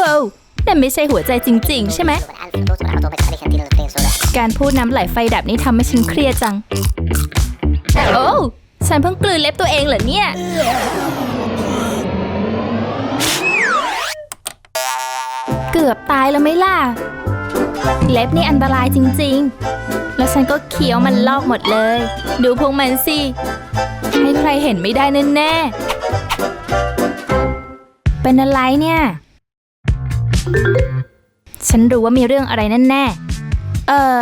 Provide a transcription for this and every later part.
ว้าวแต่ไม่ใช่หัวใจจริง ๆ ใช่ไหม การพูดน้ำไหลไฟดับนี่ทำให้ฉันเครียดจัง โอ้ฉันเพิ่งกลืนเล็บตัวเองเหรอเนี่ย เกือบตายแล้วไหมล่ะ เล็บนี่อันตรายจริง ๆ แล้วฉันก็เคี้ยวมันลอกหมดเลย ดูพวกมันสิ ให้ใครเห็นไม่ได้แน่ๆเป็นอะไรเนี่ย ฉันรู้ว่ามีเรื่องอะไรแน่ๆ เออ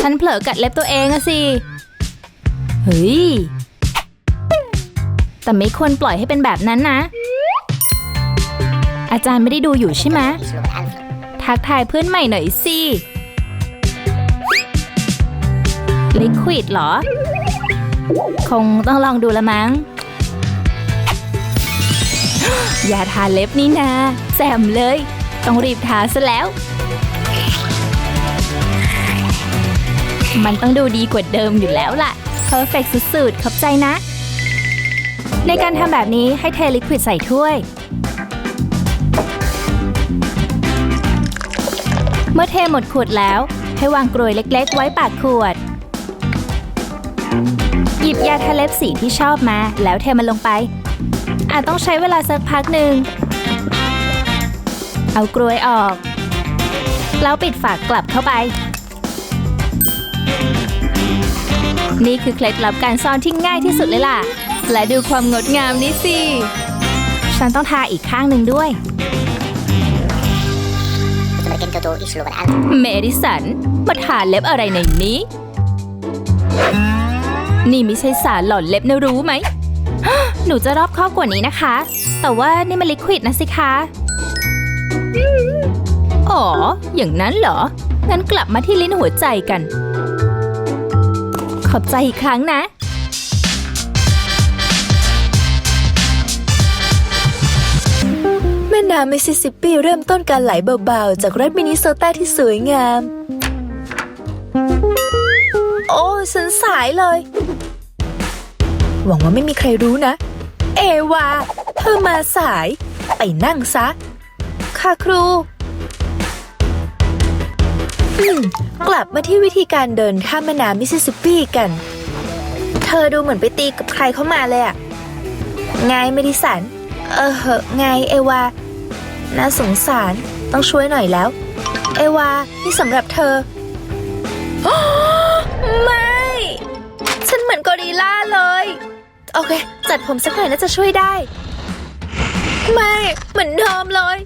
ฉันเผลอกัดเล็บตัวเองอะสิ เฮ้ย แต่ไม่ควรปล่อยให้เป็นแบบนั้นนะ อาจารย์ไม่ได้ดูอยู่ใช่ไหม ทักทายเพื่อนใหม่หน่อยสิ ลิควิดเหรอ คงต้องลองดูละมั้ง อย่าทาเล็บนี่นะ แซมเลย ต้องรีบทาซะแล้ว มันต้องดูดีกว่าเดิมอยู่แล้วล่ะเพอร์เฟกสุดๆ ขอบใจนะ ในการทำแบบนี้ให้เทลิควิดใส่ถ้วย เมื่อเทหมดขวดแล้ว ให้วางกรวยเล็กๆ ไว้ปากขวด หยิบยาทาเล็บสีที่ชอบมา แล้วเทมันลงไป อาจต้องใช้เวลาสักพักหนึ่ง เอากรวยออก แล้วปิดฝากกลับเข้าไป นี่คือเคล็ดลับการซ่อนที่ง่ายที่สุดเลยล่ะ และดูความงดงามนี่สิ ฉันต้องทาอีกข้างหนึ่งด้วย เมดิสัน มาทาเล็บอะไรในนี้ นี่ไม่ใช่สารหล่อนเล็บนะรู้ไหม หนูจะรอบคอบกว่านี้นะคะ แต่ว่านี่มันลิควิดนะสิคะ อ๋อ อย่างนั้นเหรอ งั้นกลับมาที่ลิ้นหัวใจกัน ขอบใจอีกครั้งนะ แม่น้ำมิสซิสซิปปีเริ่มต้นการไหลเบาๆ จากรัฐมินนิโซตาที่สวยงาม โอ้ฉันสายเลย หวังว่าไม่มีใครรู้นะ เอวา เธอมาสาย ไปนั่งซะ ค่ะครู กลับมาที่วิธีการเดินข้ามแม่น้ำมิสซิสซิปปีกัน เธอดูเหมือนไปตีกับใครเข้ามาเลยอะไงไม่ดิสัน เออเหอะไงเอวา น่าสงสาร ต้องช่วยหน่อยแล้ว เอวา นี่สำหรับเธอ ไม่ ฉันเหมือนกอริลล่าเลย โอเค จัดผมสักหน่อยน่าจะช่วยได้ ไม่ เหมือนเดิมเลย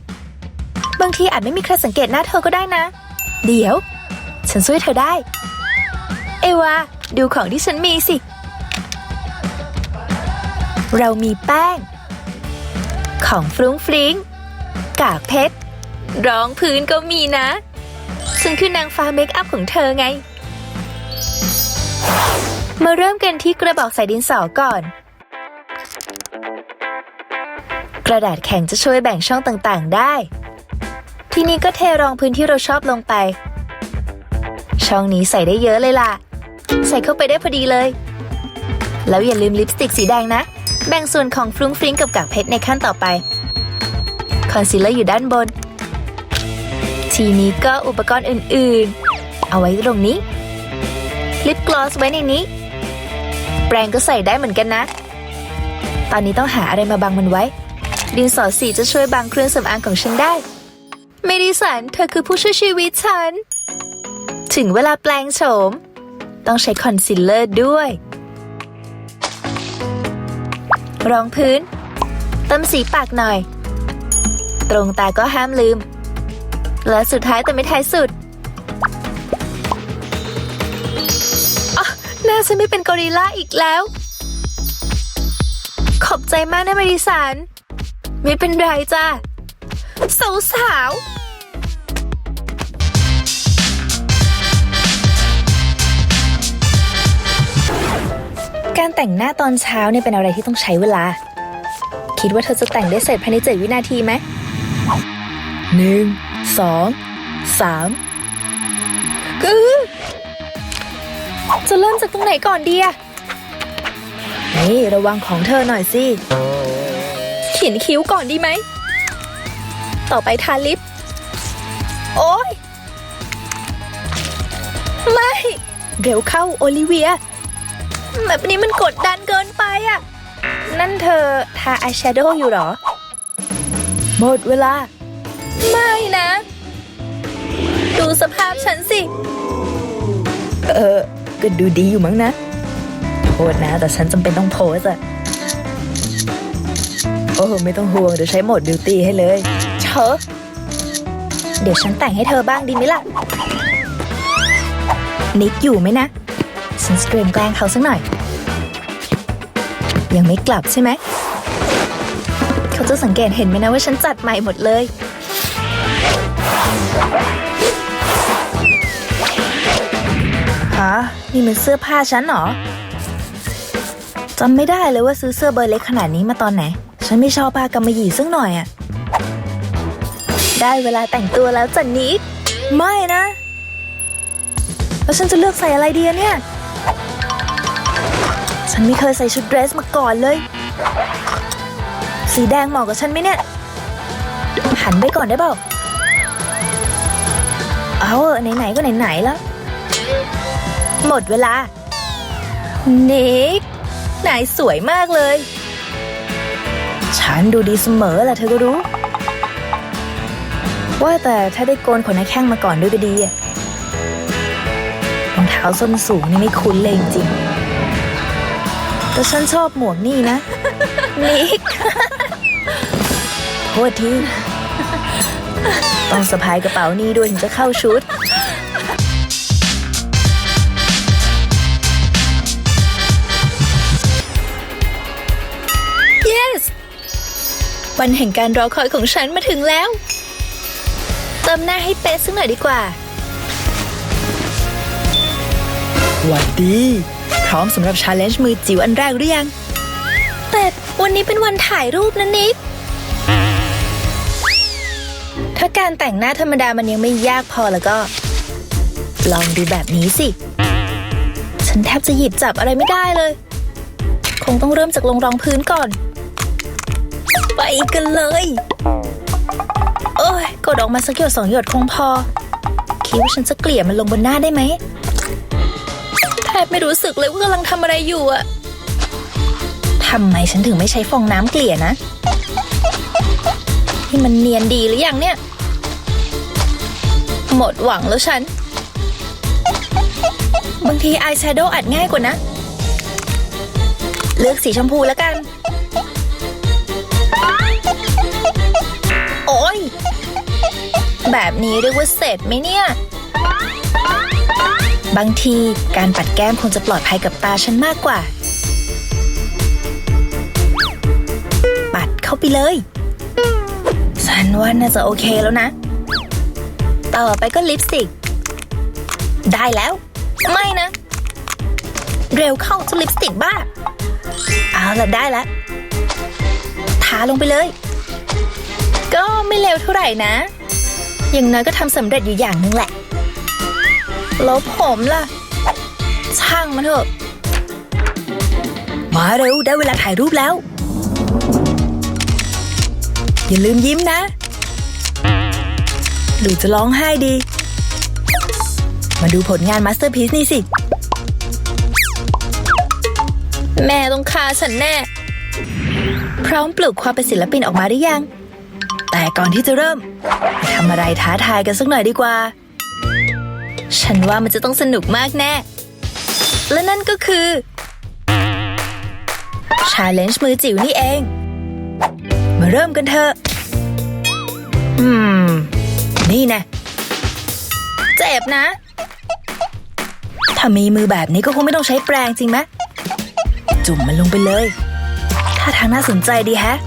บางทีอาจไม่มีใครสังเกตหน้าเธอก็ได้นะ เดี๋ยว ฉันช่วยเธอได้ เอวา ดูของที่ฉันมีสิ เรามีแป้ง ของฟรุ้งฟริ้ง กากเพชร รองพื้นก็มีนะ ฉันคือนางฟ้าเมคอัพของเธอไง มาเริ่มกันที่กระบอกใส่ดินสอก่อนกระดาษแข็งจะช่วยแบ่งช่องต่างๆ ได้ ทีนี้ก็เทรองพื้นที่เราชอบลงไป ช่องนี้ใส่ได้เยอะเลยล่ะ ใส่เข้าไปได้พอดีเลย แล้วอย่าลืมลิปสติกสีแดงนะ แบ่งส่วนของฟรุ้งฟริ้งกับกากเพชรในขั้นต่อไป คอนซีลเลอร์อยู่ด้านบน ทีนี้ก็อุปกรณ์อื่นๆ เอาไว้ตรงนี้ ลิปกลอสไว้ในนี้ แปรงก็ใส่ได้เหมือนกันนะ ตอนนี้ต้องหาอะไรมาบังมันไว้ ดินสอสีจะช่วยบังเครื่องสำอางของฉันได้ เมดิสัน เธอคือผู้ช่วยชีวิตฉัน ถึงเวลาแปลงโฉม ต้องใช้คอนซีลเลอร์ด้วย รองพื้น เติมสีปากหน่อย ตรงตาก็ห้ามลืม และสุดท้ายแต่ไม่ท้ายสุดอ๊ะหน้าฉันไม่เป็นกอริลลาอีกแล้ว ขอบใจมากนะมาริสัน ไม่เป็นไรจ้ะ สาวสาวการแต่งหน้าตอนเช้าเนี่ยเป็นอะไรที่ต้องใช้เวลา คิดว่าเธอจะแต่งได้เสร็จภายในเจ็ดวินาทีไหมหนึ่งสองสามกือจะเริ่มจากตรงไหนก่อนดีอะนี่ระวังของเธอหน่อยสิ เขียนคิ้วก่อนดีไหม ต่อไปทาลิป โอ้ย ไม่ เร็วเข้าโอลิเวีย แบบนี้มันกดดันเกินไปอะ นั่นเธอทาอายแชโดว์อยู่หรอ หมดเวลา ไม่นะ ดูสภาพฉันสิ เออ ก็ดูดีอยู่มั้งนะโทษนะ แต่ฉันจำเป็นต้องโพสอะโอ้ไม่ต้องห่วงเดี๋ยวใช้โหมดบิวตี้ให้เลย เชอเดี๋ยวฉันแต่งให้เธอบ้างดีไหมล่ะ นิกอยู่ไหมนะ ฉันสเตรียมแกล้งเขาสักหน่อย ยังไม่กลับใช่ไหม เขาจะสังเกตเห็นไหมนะว่าฉันจัดใหม่หมดเลย ฮะ นี่มันเสื้อผ้าฉันเหรอจำไม่ได้เลยว่าซื้อเสื้อเบอร์เล็กขนาดนี้มาตอนไหน ฉันไม่ชอบผ้ากำมะหยี่สักหน่อยอะ ได้เวลาแต่งตัวแล้วจันนิกไม่นะ แล้วฉันจะเลือกใส่อะไรดีเนี่ย ฉันไม่เคยใส่ชุดเดรสมาก่อนเลย สีแดงเหมาะกับฉันไหมเนี่ย หันไปก่อนได้เปล่า เอาเถอะไหนๆก็ไหนๆแล้ว หมดเวลา นิกนายสวยมากเลย ฉันดูดีเสมอแหละเธอก็รู้ ว่าแต่ถ้าได้โกนขนหน้าแข้งมาก่อนด้วยก็ดีอะรองเท้าส้นสูงนี่ไม่คุ้นเลยจริงๆแต่ฉันชอบหมวกนี่นะ นิกโทษทีต้องสะพายกระเป๋านี้ด้วยถึงจะเข้าชุด yes วันแห่งการรอคอยของฉันมาถึงแล้ว เติมหน้าให้เป๊ะสักหน่อยดีกว่า หวัดดี พร้อมสำหรับชาเลนจ์มือจิ๋วอันแรกหรือยัง แต่วันนี้เป็นวันถ่ายรูปนะนิกถ้าการแต่งหน้าธรรมดามันยังไม่ยากพอแล้วก็ ลองดูแบบนี้สิ ฉันแทบจะหยิบจับอะไรไม่ได้เลย คงต้องเริ่มจากลงรองพื้นก่อน ไปกันเลยโอ้ ยกดออกมาสักหยดสองหยดคงพอ คิดว่าฉันจะเกลี่ยมันลงบนหน้าได้ไหมแทบไม่รู้สึกเลยว่ากำลังทำอะไรอยู่อะทำไมฉันถึงไม่ใช้ฟองน้ำเกลี่ยนะที่มันเนียนดีหรือยังเนี่ย หมดหวังแล้วฉัน บางทีอายแชโดว์อัดง่ายกว่านะ เลือกสีชมพูแล้วกัน แบบนี้เรียกว่าเสร็จไหมเนี่ย บางทีการปัดแก้มคงจะปลอดภัยกับตาฉันมากกว่า ปัดเข้าไปเลย ฉันว่าน่าจะโอเคแล้วนะ ต่อไปก็ลิปสติก ได้แล้ว ไม่นะ เร็วเข้าจะลิปสติกบ้า เอาละได้แล้วทาลงไปเลย ก็ไม่เร็วเท่าไหร่นะ อย่างน้อยก็ทำสำเร็จอยู่อย่างหนึงแหละ แล้วผมล่ะ ช่างมันเถอะ มาเร็วได้เวลาถ่ายรูปแล้ว อย่าลืมยิ้มนะ หรือจะร้องไห้ดี มาดูผลงานมาสเตอร์พีซนี่สิ แม่ต้องฆ่าฉันแน่ พร้อมปลุกความเป็นศิลปินออกมาหรือยัง แต่ก่อนที่จะเริ่มมาทำอะไรท้าทายกันสักหน่อยดีกว่า ฉันว่ามันจะต้องสนุกมากแน่ และนั่นก็คือชาเลนจ์มือจิ๋วนี่เอง มาเริ่มกันเถอะอืม นี่นะ เจ็บนะ ถ้ามีมือแบบนี้ก็คงไม่ต้องใช้แปรงจริงไหมจุ่มมันลงไปเลย ถ้าทางน่าสนใจดีแฮะ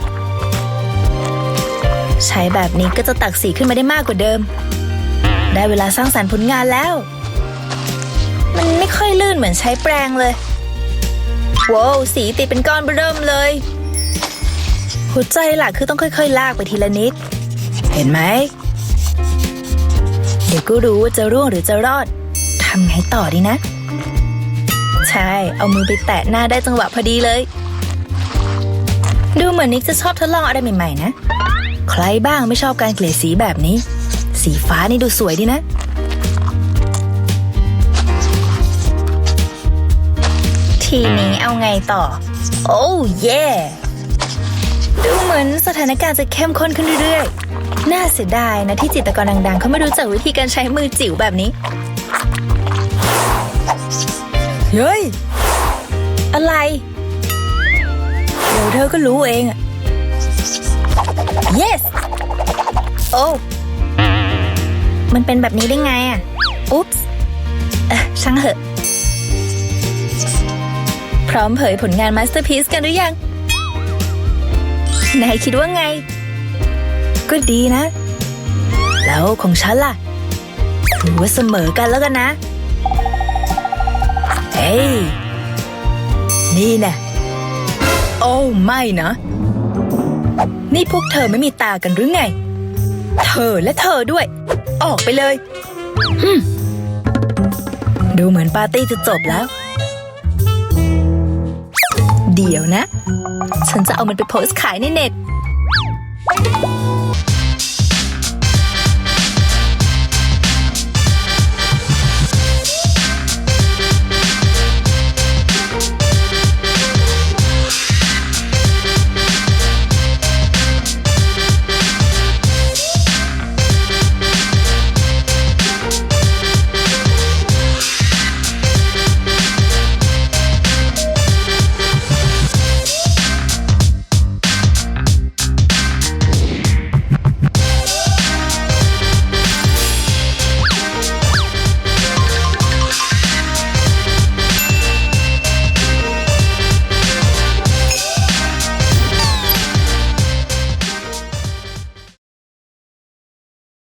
ใช้แบบนี้ก็จะตักสีขึ้นมาได้มากกว่าเดิม ได้เวลาสร้างสรรค์ผลงานแล้ว มันไม่ค่อยลื่นเหมือนใช้แปรงเลยว้าวสีติดเป็นก้อนเริ่มเลย หัวใจหลักคือต้องค่อย ๆ ลากไปทีละนิด เห็นไหม เดี๋ยวก็รู้ว่าจะร่วงหรือจะรอดทำไงต่อดีนะ ใช่ เอามือไปแตะหน้าได้จังหวะพอดีเลย ดูเหมือนนิกจะชอบทดลองอะไรใหม่ ๆ นะ ใครบ้างไม่ชอบการเกลี่ยสีแบบนี้ สีฟ้านี่ดูสวยดีนะ ทีนี้เอาไงต่อ โอ้เย่ดูเหมือนสถานการณ์จะเข้มข้นขึ้นเรื่อยๆ น่าเสียดายนะที่จิตรกรดังๆ เขาไม่รู้จักวิธีการใช้มือจิ๋วแบบนี้ เฮ้ย อะไร เดี๋ยวเธอก็รู้เองอะ yes โอ้มันเป็นแบบนี้ได้ไงอะ อุ๊ปส์ช่างเหอะ พร้อมเผยผลงานมาสเตอร์พี e กันหรือยัง นายคิดว่าไง ก็ดีนะ แล้วของฉันล่ะถือว่าเสมอกันแล้วกันนะ เฮ้ย นี่นะ โอ้ ไม่นะ นี่พวกเธอไม่มีตากันหรือไง เธอและเธอด้วย ออกไปเลยฮึมดูเหมือนปาร์ตี้จะจบแล้ว เดี๋ยวนะ ฉันจะเอามันไปโพสต์ขายในเน็ต